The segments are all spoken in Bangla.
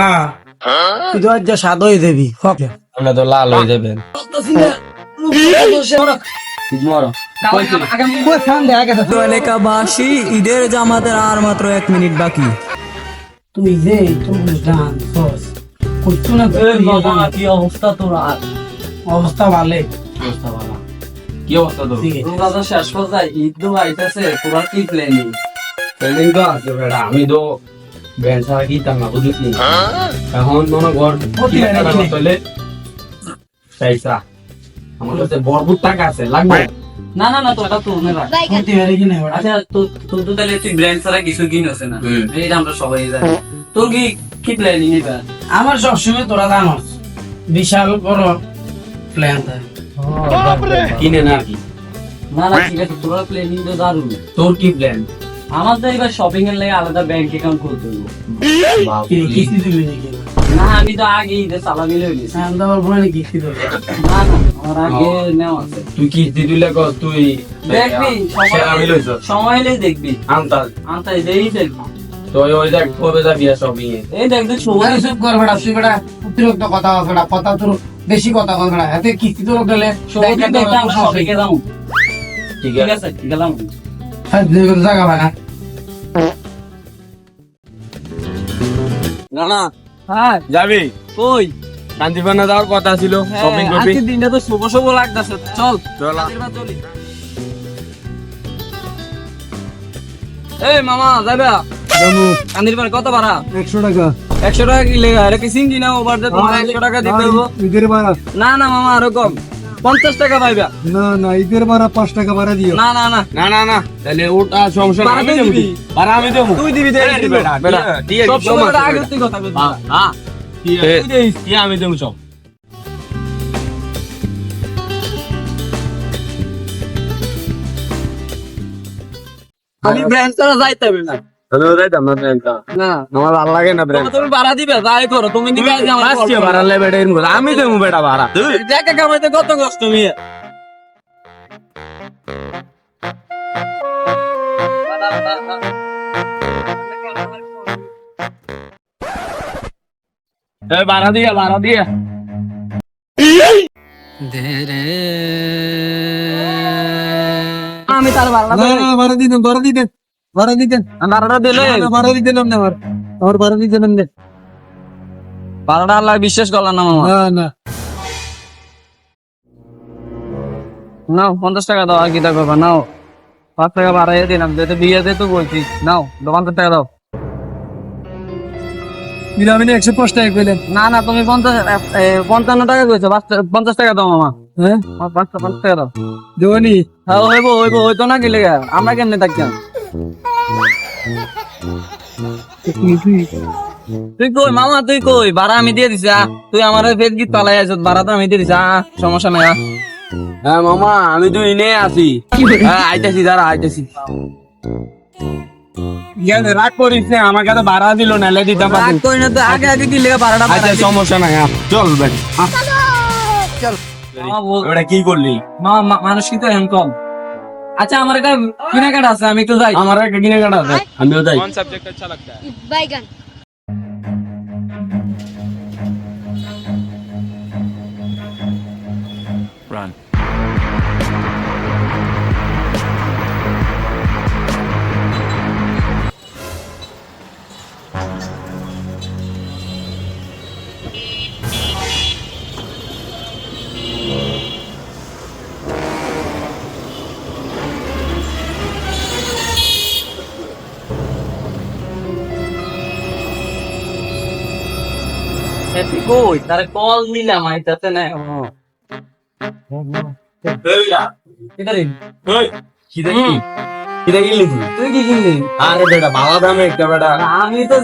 হ্যাঁ তুই তো আজ যা স্বাদ হয়ে দেবি আমরা তো লাল হয়ে যাবেন। এলাকাবাসী ঈদের জামাতের আর মাত্র এক মিনিট বাকি। তুমি যে তুমি ডান সস করছ না কি অবস্থা তোর আর? অবস্থা ভালো। কি অবস্থা তো তোমরা তো শেষ পর্যায়ে ঈদ তো আইতেছে তোরা কি প্ল্যানিং ট্রেনিং তো আছে আমি তো কি তার এখন মনে আমার কাছে টাকা আছে লাগবে না না না তো এটা তো মনে না আচ্ছা তো তোর তো তাহলে তুই না। আমরা সবাই জানি তোর কি কি আমার সবসময় তোরা জানোস বিশাল বড় প্ল্যান থাকে কিনে না আর কি না না ঠিক আছে তোর প্ল্যানিং তো দারুণ তোর কি প্ল্যান আমার তো এবার শপিং এর লাগে আলাদা ব্যাংক অ্যাকাউন্ট খুলতে হবে কিস্তি দিবি নাকি না আমি তো আগে নিছি হ্যাঁ তো আমার বোনের কিস্তি দেবে না না আমার আগে নেওয়া আছে তুই কি দিলে কর তুই দেখবি সে আমি লইছ সময় দেখবি আনতাল দেই দেখবি ওই দেখ কবে যাবি এই দেখ দেখ সময় কর তুই অতিরিক্ত কথা কথা তোর বেশি কথা বল এতে কিস্তি তোর গেলে সময় ঠিক আছে গেলাম হ্যাঁ জায়গা না। না হ্যাঁ। যাবি? কই? যাওয়ার কথা ছিল শপিং হ্যাঁ, করবি? আজকে দিনটা তো শুভ শুভ লাগতেছে। চল। চল। চলি। এই মামা যাবে। কান্দির পারে কত ভাড়া? একশো টাকা। একশো টাকা কি লেগা? কি সিঙ্গি না ওভার দিয়ে তোমার একশো টাকা দিতে ভাড়া। না না মামা আরও কম। পঞ্চাশ টাকা পাইবা। না না ঈদের ভাড়া পাঁচ টাকা ভাড়া দিও। না না না। না না না। তাহলে ওটা সমস্যা আমি তুই দেবো ভাড়া আমি দেবো। তুই দিবি ঠিক আছে, সব সময় আগে তুই কথা হ্যাঁ, হ্যাঁ, ঠিক আছে, তুই দিস, কি আমি দেবো সব আমি ব্র্যান্ড ছাড়া যাইতে হবে না। আমি দেবো বেটা ভাড়া। তুই টাকা কামাইতে কত কষ্ট মিয়া? ভাড়া দিয়া ভাড়া দিয়া। আমি তার ভাড়া না না ভাড়া দিতেন দিতেন ভাড়া দিলে। না, দিতেন না আমার। আমার ভাড়া দিতেন না। ভাড়াটা আল্লাহ বিশ্বাস করলাম না মামা। না না। নাও পঞ্চাশ টাকা দাও আর কি তা করবা নাও। পাঁচ টাকা বাড়াইয়ে দিলাম যেহেতু বিয়েতে তো বলছি নাও পঞ্চাশ টাকা দাও। বিরামিনে একশো পাঁচ টাকা পেলেন না না তুমি পঞ্চাশ পঞ্চান্ন টাকা কইছো পাঁচ পঞ্চাশ টাকা দাও মামা। হ্যাঁ? পাঁচটা টাকা দাও। হ্যাঁ হইব হইব হইতো না কি লেগে? আমরা কেমনে থাকতাম? তুই কই? মামা তুই কই? ভাড়া আমি দিয়ে দিছি তুই আমার ফেস গীত পালাই আছ ভাড়া তো আমি দিয়ে দিছি সমস্যা নাই হ্যাঁ মামা আমি তো ইনে আছি। হ্যাঁ আইতাছি দাঁড়া আইতাছি। ইয়াতে রাগ করিস না আমাকে তো ভাড়া দিল না লে দিতাম রাগ করি না তো আগে আগে কি লেগে ভাড়াটা আচ্ছা সমস্যা নাই চল বেটা আয়। ওটা কি করলি? মামা মা- মানুষ কিন্তু এখন কম। আচ্ছা আমার একটা কেনাকাটা আছে আমি একটু যাই আমার একটা কিনে কাটা আছে আমিও যাই बैगन এ, আরে বেটা ভালো দামে একটা বেটা। আমি তো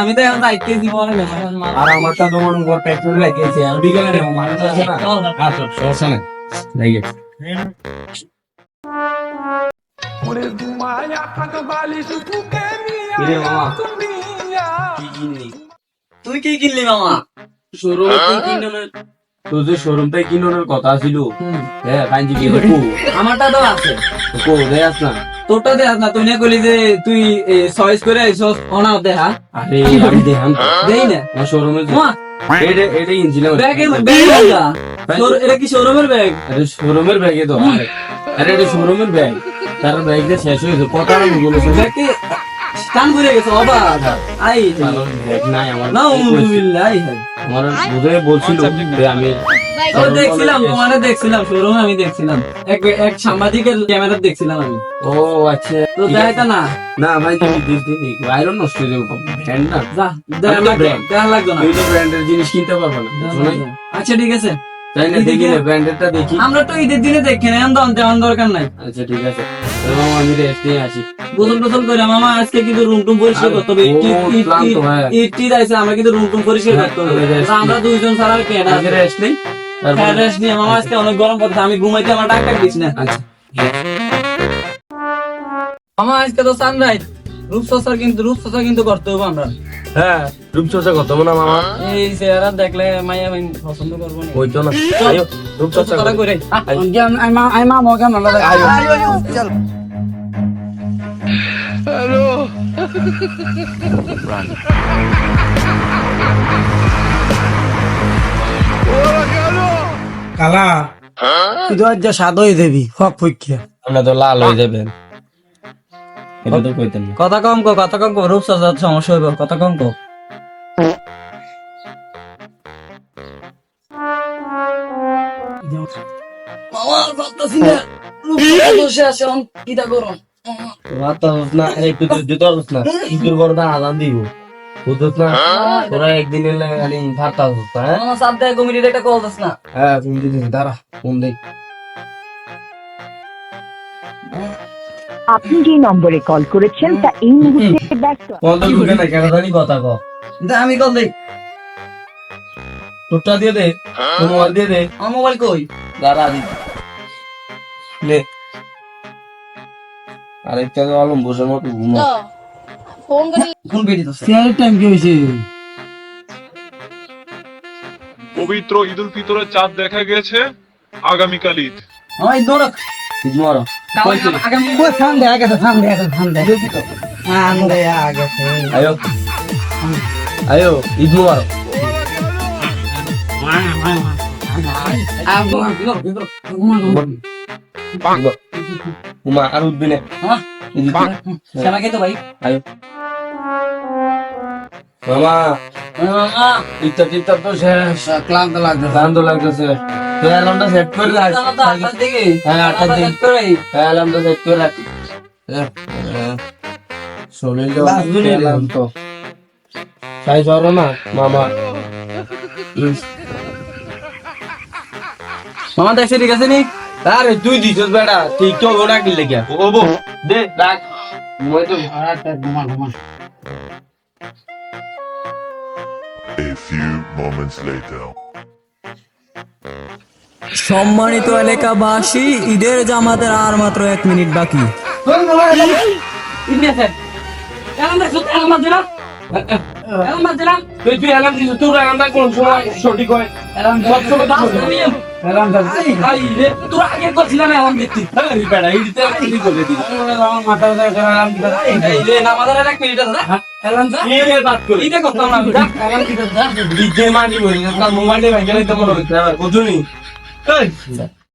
আমি তো এখন জীবনে না আর আমার তো তোমার উপর পেট্রোল লাগিয়েছে আর বিকেলে নেব মানুষ আছে না। আচ্ছা সমস্যা নেই। কি কিনলি? তুই কি কিনলি মামা? শোরুম তুই কিনলি না? তোর যে শোরুম থেকে কিনোর কথা ছিল। হ্যাঁ কাঞ্জি কি আমারটা তো আছে। কো দেয়াস না তোরটা দে না তুই না কইলি যে তুই চয়েস করে আইছস অনা দেখা আরে আমি দেখাম তো। দেই না। আমার শোরুমে মা। এটা এটা ব্যাগের ব্যাগ তোর এটা কি শোরুমের ব্যাগ? আরে শোরুমের ব্যাগে তো। আরে আরে এটা শোরুমের ব্যাগ। তার ব্যাগটা শেষ হয়েছে কত আর বলেছে। ব্যাগ ঘুরে গেছে অবাক আই নাই আমার। না উমুবিল্লাহ আমার বুঝে বলছিল আমি দেখছিলাম তোমারে দেখছিলাম শোরুমে আমি দেখছিলাম। এক এক সাংবাদিকের ক্যামেরা দেখছিলাম আমি। ও আচ্ছা। তো না। না ভাই তুমি দিস দিদি আয়রন নষ্ট হয়ে যাবে ব্র্যান্ড না। যা দেখা লাগবে না। ব্র্যান্ডের জিনিস কিনতে পারবে না। আচ্ছা ঠিক আছে। তাই না দেখি না ব্র্যান্ডেরটা দেখি। আমরা তো ঈদের দিনে দেখি না এখন দেওয়ার দরকার নাই। আচ্ছা ঠিক আছে। এবং আমি রেস্ট নিয়ে আসি। গোসল টোসল করে মামা আজকে কিন্তু রুম টুম পরিষ্কার করতে হবে। ও, ক্লান্ত হয়ে। গেছে। ইট টিট আছে আমরা কিন্তু রুম টুম পরিষ্কার করতে হবে। আমরা দুইজন ছাড়া আর কে না? রেস্ট নেই। তারপর নিয়ে মামা আজকে অনেক গরম পড়ছে আমি ঘুমাইতে আমার ডাক্তার ডাক দিস না। আচ্ছা। মামা আজকে তো সানরাইজ রূপচর্চা কিন্তু রূপচর্চা কিন্তু করতে হবে আমরা। হ্যাঁ রূপচর্চা করতে হবে না মামা? এই চেহারা দেখলে মাইয়া আমি পছন্দ করব না। হইতো না। আয়ো রূপচর্চা করে। আমি মা মগে নলা কালা তুই তো আজ সাদ হয়ে দেবি হক পক্ষে আমরা তো লাল হয়ে যাবেন। এটা তো কইতেন না। কথা কম কো কথা কম কো রূপচর্চার সমস্যা হইব কথা কম কো। আমার ভাবতেছি না রূপচর্চা বসে আছে অন কিটা করো? রাতা না একটু ধৈর্য না ইঁদুর করদা আজান দিব। বুঝছ না? তোরা হস হ্যাঁ? আমার সাথে কমিটির একটা কল দিস না। হ্যাঁ তুমি দিদি দাঁড়া ফোন দেই। আপনি যে নম্বরে কল করেছেন তা এই মুহূর্তে ব্যস্ত। ফোন তো ঢুকে না কেন জানি কথা কও দে, আমি কল দেই। তোরটা দিয়ে দে তোর মোবাইল দিয়ে দে। আমার মোবাইল কই? দাঁড়া দি নে। আরেকটা তো আলম বসে মতো ঘুমা। ফোন করে ফোন বেরি তো টাইম কি হয়েছে? পবিত্র ঈদ উল ফিতরের চাঁদ দেখা গেছে আগামীকাল ঈদ। কিছু মারো আগামী ওই ফান দে আগে তো ফান দে আগে ফান দে ফান দে আগে আয়ো আয়ো ঈদ মারো উমা আর উঠবি না হ্যাঁ? সেবা খেতে ভাই আয়ো মামা টিপটা টিপটা তো শেষ ক্লান্ত লাগছে ক্লান্ত লাগতেছে তুই অ্যালার্মটা সেট করে রাখ। হ্যাঁ আটটার দিন হ্যাঁ অ্যালার্মটা সেট করে রাখ। শরীর বাসগুলি তো। তাই সরো না মামা? মামা দেখছে ঠিক আছে নি? আরে তুই দিছিস বেটা ঠিক তো ওরা কি লেগে। ও বো দে রাখ। মই তো ঘুমা ঘুমা। A few moments later. সম্মানিত এলাকাবাসী ঈদের জামাতের আর মাত্র এক মিনিট বাকি হয় হয়। মানি মোবাইলে ভেঙে মনে বুঝুনি এই